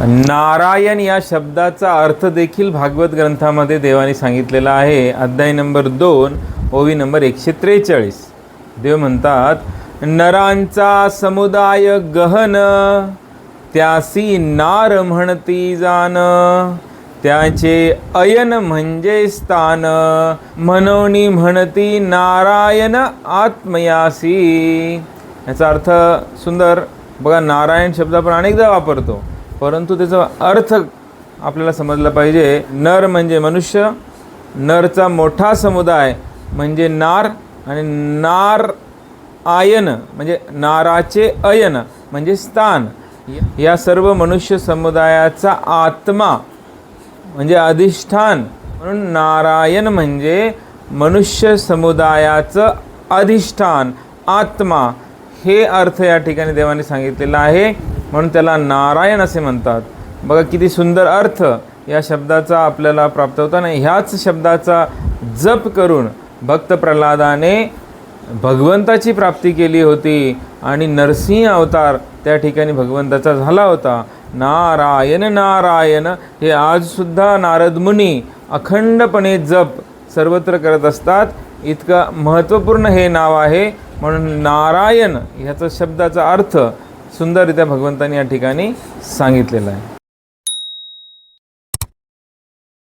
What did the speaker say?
नारायण या शब्दाचा अर्थ देखील भागवत ग्रंथामध्ये देवाने सांगितलेला आहे. अध्याय नंबर दोन ओवी नंबर एकशे त्रेचाळीस. देव म्हणतात नरांचा समुदाय गहन त्यासी नार म्हणती जाण त्याचे अयन म्हणजे स्थान म्हणोनी म्हणती नारायण आत्मयासी. याचा अर्थ सुंदर बघा नारायण शब्द आपण अनेकदा वापरतो. परंतु त्याचा अर्थ आपल्याला समजला पाहिजे नर म्हणजे मनुष्य नरचा मोठा समुदाय म्हणजे नार आणि नार आयन म्हणजे नाराचे अयन म्हणजे स्थान. या सर्व मनुष्य समुदायाचा आत्मा म्हणजे अधिष्ठान. म्हणून नारायण म्हणजे मनुष्य समुदायाचं अधिष्ठान आत्मा. हे अर्थ या ठिकाणी देवाने सांगितलेला आहे. म्हणून त्याला नारायण असे म्हणतात. बघा किती सुंदर अर्थ या शब्दाचा आपल्याला प्राप्त होता आणि ह्याच शब्दाचा जप करून भक्त प्रल्हादाने भगवंताची प्राप्ती केली होती आणि नरसिंह अवतार त्या ठिकाणी भगवंताचा झाला होता. नारायण नारायण हे आजसुद्धा नारद मुनी अखंडपणे जप सर्वत्र करत असतात. इतकं महत्त्वपूर्ण हे नाव आहे. म्हणून नारायण ह्याचा शब्दाचा अर्थ सुंदररित्या भगवंतांनी या ठिकाणी सांगितलेलं आहे.